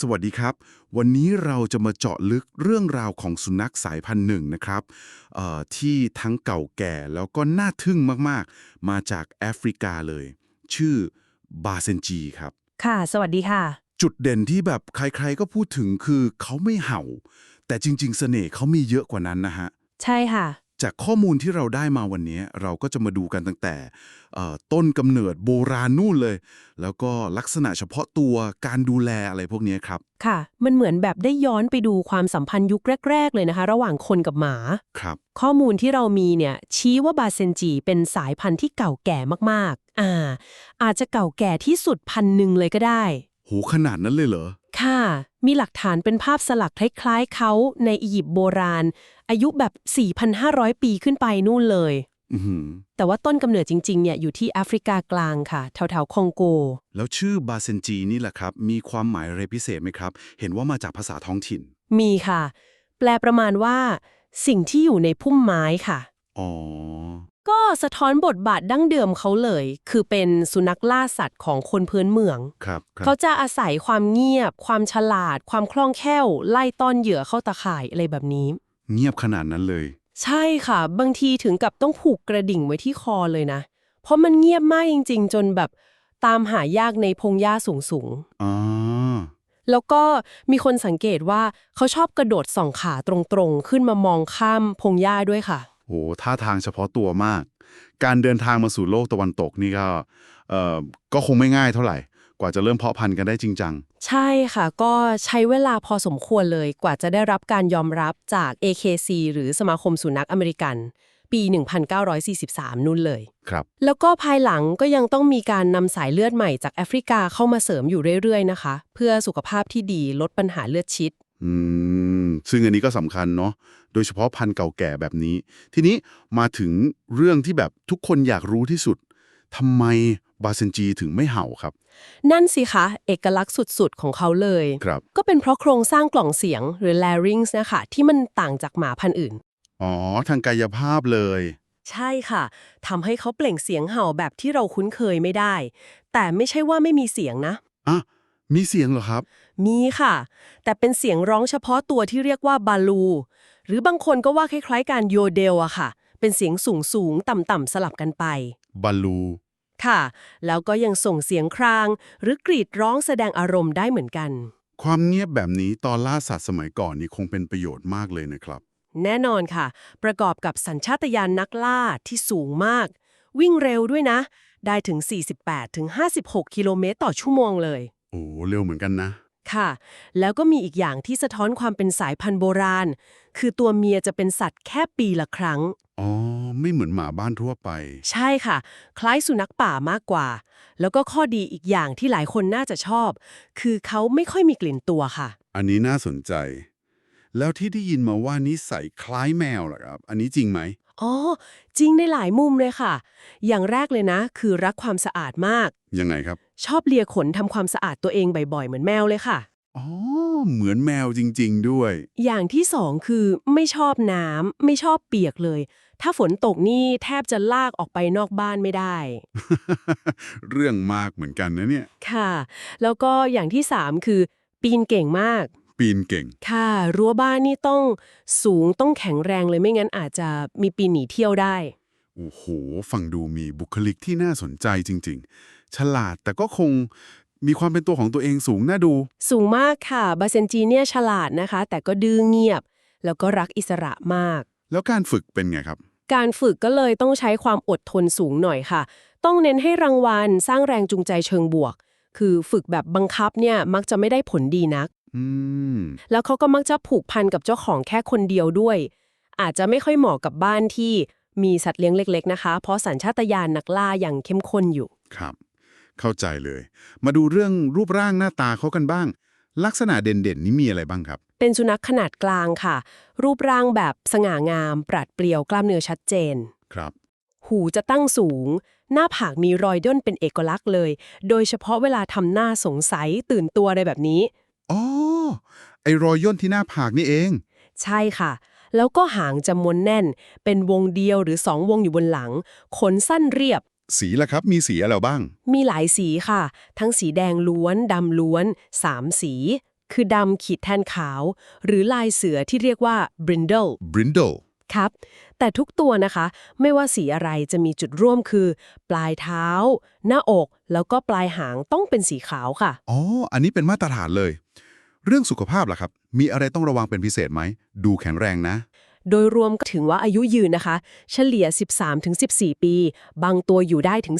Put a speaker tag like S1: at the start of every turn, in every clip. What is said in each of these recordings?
S1: สวัสดีครับ วันนี้เราจะมาเจาะลึกเรื่องราวของสุนัขสายพันธุ์หนึ่งนะครับเอ่อที่ทั้งเก่าแก่แล้วก็น่าทึ่งมากๆ มาจากแอฟริกาเลย ชื่อบาเซนจีครับ
S2: ค่ะ สวัสดีค่ะ
S1: จุดเด่นที่แบบใครๆก็พูดถึงคือเขาไม่เห่า แต่จริง ๆ เสน่ห์เขามีเยอะกว่านั้นนะฮะ
S2: ใช่ค่ะ
S1: จากข้อมูลที่เราได้มาวันนี้เราก็จะมาดูกันตั้งแต่เอ่อต้นกำเนิดโบราณนู่นเลย แล้วก็ลักษณะเฉพาะตัวการดูแลอะไรพวกนี้ครับ
S2: ค่ะ มันเหมือนแบบได้ย้อนไปดูความสัมพันธ์ยุคแรก ๆ เลยนะคะ ระหว่างคนกับหมา
S1: ครับ
S2: ข้อมูลที่เรามีเนี่ยชี้ว่าบาเซนจีเป็นสายพันธุ์ที่เก่าแก่มากๆ อ่า อาจจะเก่าแก่ที่สุดพันหนึ่งเลยก็ได้
S1: โหขนาดนั้นเลยเหรอ
S2: ค่ะ มีหลักฐานเป็นภาพสลักคล้ายๆเขาในอียิปต์โบราณ อายุแบบ 4,500 ปีขึ้นไปนู่นเลย
S1: อือหือ
S2: แต่ว่าต้นกำเนิดจริงๆเนี่ยอยู่ที่แอฟริกากลางค่ะแถวๆคองโก
S1: แล้วชื่อบาเซนจีนี่แหละครับ มีความหมายอะไรพิเศษไหมครับ เห็นว่ามาจากภาษาท้องถิ่น
S2: มีค่ะ แปลประมาณว่า สิ่งที่อยู่ในพุ่มไม้ค่ะ
S1: อ๋อ
S2: ก็สะท้อนบทบาทดั้งเดิมเขาเลย คือเป็นสุนัขล่าสัตว์ของคนพื้นเมือง
S1: ครับครับ
S2: เขาจะอาศัยความเงียบ ความฉลาด ความคล่องแคล่ว ไล่ต้อนเหยื่อเข้าตาข่ายอะไรแบบนี้
S1: เงียบขนาดนั้นเลย
S2: ใช่ค่ะ บางทีถึงกับต้องผูกกระดิ่งไว้ที่คอเลยนะ เพราะมันเงียบมากจริง ๆ จนแบบตามหายากในพงหญ้าสูงๆ
S1: อ๋อ
S2: แล้วก็มีคนสังเกตว่าเขาชอบกระโดดส่องขาตรงๆ ขึ้นมามองข้ามพงหญ้าด้วยค่ะ
S1: โหท่าทางเฉพาะตัวมาก การเดินทางมาสู่โลกตะวันตกนี่ก็เอ่อก็คงไม่ง่ายเท่าไหร่ กว่าจะเริ่มเพาะพันธุ์กันได้จริงจัง
S2: ใช่ค่ะ ก็ใช้เวลาพอสมควรเลยกว่าจะได้รับการยอมรับจาก AKC หรือสมาคมสุนัขอเมริกัน ปี 1943 นู่นเลย
S1: ครับ
S2: แล้วก็ภายหลังก็ยังต้องมีการนำสายเลือดใหม่จากแอฟริกาเข้ามาเสริมอยู่เรื่อยๆนะคะ เพื่อสุขภาพที่ดีลดปัญหาเลือดชิด
S1: อืมซึ่งอันนี้ก็สำคัญเนาะโดยเฉพาะพันธุ์เก่าแก่แบบนี้ ทีนี้มาถึงเรื่องที่แบบทุกคนอยากรู้ที่สุดทำไมบาเซนจีถึงไม่เห่าครับ
S2: นั่นสิคะ เอกลักษณ์สุดๆ ของเขาเลย
S1: ครับ
S2: ก็เป็นเพราะโครงสร้างกล่องเสียงหรือ larynx นะคะ ที่มันต่างจากหมาพันธุ์อื่น
S1: อ๋อ ทางกายภาพเลย
S2: ใช่ค่ะทำให้เขาเปล่งเสียงเห่าแบบที่เราคุ้นเคยไม่ได้ แต่ไม่ใช่ว่าไม่มีเสียงนะ
S1: อะ มีเสียงเหรอครับ
S2: มีค่ะ แต่เป็นเสียงร้องเฉพาะตัวที่เรียกว่าบาลู หรือบางคนก็ว่าคล้ายๆการโยเดลอะค่ะ เป็นเสียงสูงสูงๆต่ำๆสลับกันไป
S1: บาลู
S2: ค่ะ แล้วก็ยังส่งเสียงคราง หรือกรีดร้องแสดงอารมณ์ได้เหมือนกัน
S1: ความเงียบแบบนี้ตอนล่าสัตว์สมัยก่อนนี่คงเป็นประโยชน์มากเลยนะครับ
S2: แน่นอนค่ะ ประกอบกับสัญชาตญาณนักล่าที่สูงมาก วิ่งเร็วด้วยนะ ได้ถึง 48-56 กิโลเมตรต่อชั่วโมงเลย
S1: โอ้เร็วเหมือนกันนะ
S2: ค่ะ แล้วก็มีอีกอย่างที่สะท้อนความเป็นสายพันธุ์โบราณ คือตัวเมียจะเป็นสัตว์แค่ปีละครั้ง
S1: อ๋อ ไม่เหมือนหมาบ้านทั่วไป
S2: ใช่ค่ะ คล้ายสุนัขป่ามากกว่า แล้วก็ข้อดีอีกอย่างที่หลายคนน่าจะชอบ คือเขาไม่ค่อยมีกลิ่นตัวค่ะ
S1: อันนี้น่าสนใจ แล้วที่ได้ยินมาว่านิสัยคล้ายแมวเหรอครับ อันนี้จริงไหม
S2: อ๋อ จริงในหลายมุมเลยค่ะ อย่างแรกเลยนะ คือรักความสะอาดมาก
S1: ยังไงครับ
S2: ชอบเลียขนทำความสะอาดตัวเองบ่อยๆ เหมือนแมวเลยค่ะ
S1: อ๋อ เหมือนแมวจริง ๆ ด้วย
S2: อย่างที่สองคือไม่ชอบน้ำไม่ชอบเปียกเลย ถ้าฝนตกนี่แทบจะลากออกไปนอกบ้านไม่ได้
S1: เรื่องมากเหมือนกันนะเนี่ย
S2: ค่ะ แล้วก็อย่างที่สามคือ ปีนเก่งมาก
S1: ปีนเก่ง
S2: ค่ะ รั้วบ้านนี่ต้องสูงต้องแข็งแรงเลยไม่งั้นอาจจะมีปีนหนีเที่ยวได้
S1: โอ้โห ฟังดูมีบุคลิกที่น่าสนใจจริง ๆ ฉลาดแต่ก็คงมีความเป็นตัวของตัวเองสูงน่าดู
S2: สูงมากค่ะบาเซนจีเนี่ยฉลาดนะคะ แต่ก็ดื้อเงียบ แล้วก็รักอิสระมาก
S1: แล้วการฝึกเป็นไงครับ
S2: การฝึกก็เลยต้องใช้ความอดทนสูงหน่อยค่ะ ต้องเน้นให้รางวัลสร้างแรงจูงใจเชิงบวก คือฝึกแบบบังคับเนี่ยมักจะไม่ได้ผลดีนัก
S1: อืม
S2: แล้วเขาก็มักจะผูกพันกับเจ้าของแค่คนเดียวด้วย อาจจะไม่ค่อยเหมาะกับบ้านที่มีสัตว์เลี้ยงเล็ก ๆ นะคะ เพราะสัญชาตญาณนักล่าอย่างเข้มข้นอยู่
S1: ครับ เข้าใจเลย มาดูเรื่องรูปร่างหน้าตาเขากันบ้าง ลักษณะเด่นๆ นี้มีอะไรบ้างครับ
S2: เป็นสุนัขขนาดกลางค่ะ รูปร่างแบบสง่างาม ปราดเปรียวกล้ามเนื้อชัดเจน
S1: ครับ
S2: หูจะตั้งสูง หน้าผากมีรอยย่นเป็นเอกลักษณ์เลย โดยเฉพาะเวลาทำหน้าสงสัยตื่นตัวอะไรแบบนี้
S1: อ๋อ ไอรอยย่นที่หน้าผากนี่เอง
S2: ใช่ค่ะ แล้วก็หางจะม้วนแน่น เป็นวงเดียวหรือสองวงอยู่บนหลัง ขนสั้นเรียบ
S1: สีล่ะครับ มีสีอะไรบ้าง
S2: มีหลายสีค่ะ ทั้งสีแดงล้วนดำล้วนสามสี คือดำขีดแทนขาว หรือลายเสือที่เรียกว่า brindle
S1: brindle
S2: ครับ แต่ทุกตัวนะคะ ไม่ว่าสีอะไรจะมีจุดร่วมคือ ปลายเท้า หน้าอก แล้วก็ปลายหางต้องเป็นสีขาวค่ะ
S1: อ๋อ อันนี้เป็นมาตรฐานเลย เรื่องสุขภาพล่ะครับ มีอะไรต้องระวังเป็นพิเศษไหม ดูแข็งแรงนะ
S2: โดยรวมก็ถือว่าอายุยืนนะคะ เฉลี่ย 13-14 ปี บางตัวอยู่ได้ถึง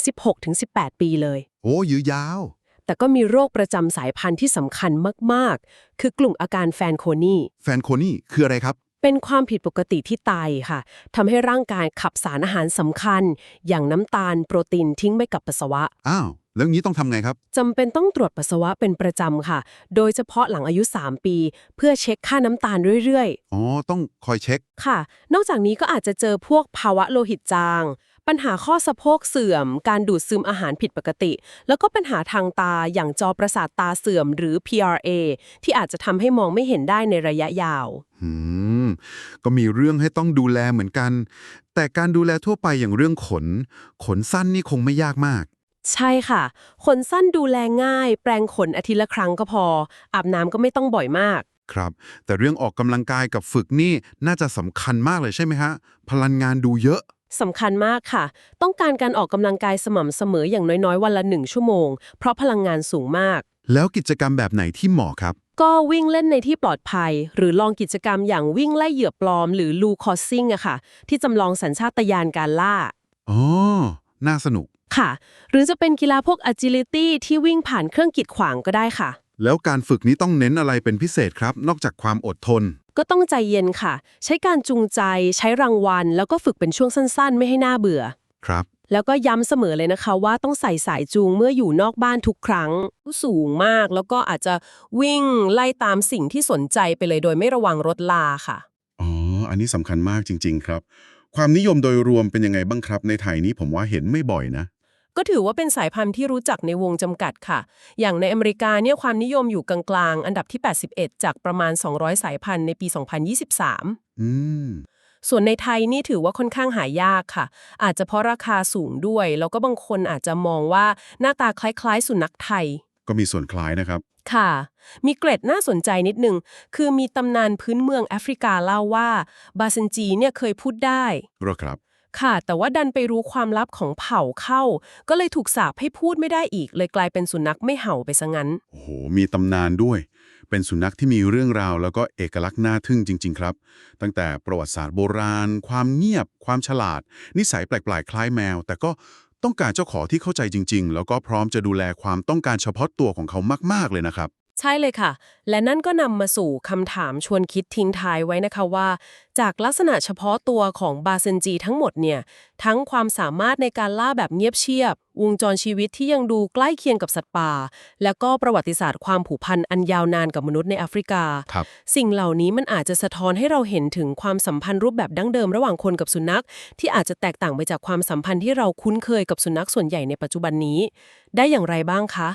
S2: 16-18 ปีเลย
S1: โอ้ยือยาว
S2: แต่ก็มีโรคประจำสายพันธุ์ที่สำคัญมาก ๆ คือกลุ่มอาการแฟนโคนี
S1: แฟนโคนี่คืออะไรครับ
S2: เป็นความผิดปกติที่ไตค่ะทำให้ร่างกายขับสารอาหารสำคัญ อย่างน้ำตาล โปรตีนทิ้งไปกับปัสสาวะ
S1: อ้าว แล้วงี้ต้องทำไงครับ
S2: จำเป็นต้องตรวจปัสสาวะเป็นประจำค่ะ โดยเฉพาะหลังอายุ 3 ปี เพื่อเช็คค่าน้ำตาลเรื่อย
S1: อ๋อ ต้องคอยเช็ค
S2: ๆ ค่ะ นอกจากนี้ก็อาจจะเจอพวกภาวะโลหิตจาง ปัญหาข้อสะโพกเสื่อม การดูดซึมอาหารผิดปกติ แล้วก็ปัญหาทางตาอย่างจอประสาทตาเสื่อมหรือ PRA ที่อาจจะทำให้มองไม่เห็นได้ในระยะยาว
S1: อืม ก็มีเรื่องให้ต้องดูแลเหมือนกัน แต่การดูแลทั่วไปอย่างเรื่องขน ขนสั้นนี่คงไม่ยากมาก
S2: ใช่ค่ะ ขนสั้นดูแลง่าย แปรงขนอาทิตย์ละครั้งก็พอ อาบน้ำก็ไม่ต้องบ่อยมาก
S1: ครับ แต่เรื่องออกกำลังกายกับฝึกนี่น่าจะสำคัญมากเลยใช่ไหมฮะ พลังงานดูเยอะ
S2: สำคัญมากค่ะ ต้องการการออกกำลังกายสม่ำเสมออย่างน้อยๆ วันละหนึ่งชั่วโมง เพราะพลังงานสูงมาก
S1: แล้วกิจกรรมแบบไหนที่เหมาะครับ
S2: ก็วิ่งเล่นในที่ปลอดภัย หรือลองกิจกรรมอย่างวิ่งไล่เหยื่อปลอม หรือลูคอสซิ่งอะค่ะ ที่จำลองสัญชาตญาณการล่า
S1: อ๋อ น่าสนุก
S2: ค่ะ หรือจะเป็นกีฬาพวก agility ที่วิ่งผ่านเครื่องกีดขวางก็ได้ค่ะ
S1: แล้วการฝึกนี้ต้องเน้นอะไรเป็นพิเศษครับ นอกจากความอดทน
S2: ก็ต้องใจเย็นค่ะ ใช้การจูงใจ ใช้รางวัล แล้วก็ฝึกเป็นช่วงสั้นๆ ไม่ให้หน่าเบื่อ
S1: ครับ
S2: แล้วก็ย้ำเสมอเลยนะคะว่าต้องใส่สายจูงเมื่ออยู่นอกบ้านทุกครั้งสูงมาก แล้วก็อาจจะวิ่งไล่ตามสิ่งที่สนใจไปเลยโดยไม่ระวังรถลาค่ะ
S1: อ๋อ อันนี้สำคัญมากจริง ๆ ครับ ความนิยมโดยรวมเป็นยังไงบ้างครับ ในไทยนี้ผมว่าเห็นไม่บ่อยนะ
S2: ก็ถือว่าเป็นสายพันธุ์ที่รู้จักในวงจำกัดค่ะ อย่างในอเมริกาเนี่ยความนิยมอยู่กลางๆ อันดับที่ 81 จากประมาณ 200 สายพันธุ์ในปี 2023
S1: อืม
S2: ส่วนในไทยนี่ถือว่าค่อนข้างหายากค่ะ อาจจะเพราะราคาสูงด้วย แล้วก็บางคนอาจจะมองว่าหน้าตาคล้ายๆ สุนัขไทย
S1: ก็มีส่วนคล้ายนะครับ
S2: ค่ะ มีเกร็ดน่าสนใจนิดนึง คือมีตำนานพื้นเมืองแอฟริกาเล่าว่า บาเซนจีเนี่ยเคยพูดได้
S1: หรอครับ
S2: ค่ะ แต่ว่าดันไปรู้ความลับของเผ่าเข้า ก็เลยถูกสาปให้พูดไม่ได้อีก เลยกลายเป็นสุนัขไม่เห่าไปซะงั้น
S1: โอ้โห มีตำนานด้วย เป็นสุนัขที่มีเรื่องราว แล้วก็เอกลักษณ์น่าทึ่งจริง ๆ ครับ ตั้งแต่ประวัติศาสตร์โบราณ ความเงียบ ความฉลาด นิสัยแปลกๆคล้ายแมว แต่ก็ต้องการเจ้าของที่เข้าใจจริง ๆ แล้วก็พร้อมจะดูแลความต้องการเฉพาะตัวของเขามาก ๆ เลยนะครับ
S2: ใช่เลยค่ะ และนั่นก็นำมาสู่คำถามชวนคิดทิ้งท้ายไว้นะคะว่า จากลักษณะเฉพาะตัวของบาเซนจีทั้งหมดเนี่ย ทั้งความสามารถในการล่าแบบเงียบเชียบ วงจรชีวิตที่ยังดูใกล้เคียงกับสัตว์ป่า แล้วก็ประวัติศาสตร์ความผูกพันอันยาวนานกับมนุษย์ในแอฟริกา
S1: ครับ
S2: สิ่งเหล่านี้มันอาจจะสะท้อนให้เราเห็นถึงความสัมพันธ์รูปแบบดั้งเดิมระหว่างคนกับสุนัข ที่อาจจะแตกต่างไปจากความสัมพันธ์ที่เราคุ้นเคยกับสุนัขส่วนใหญ่ในปัจจุบันนี้ ได้อย่างไรบ้างคะ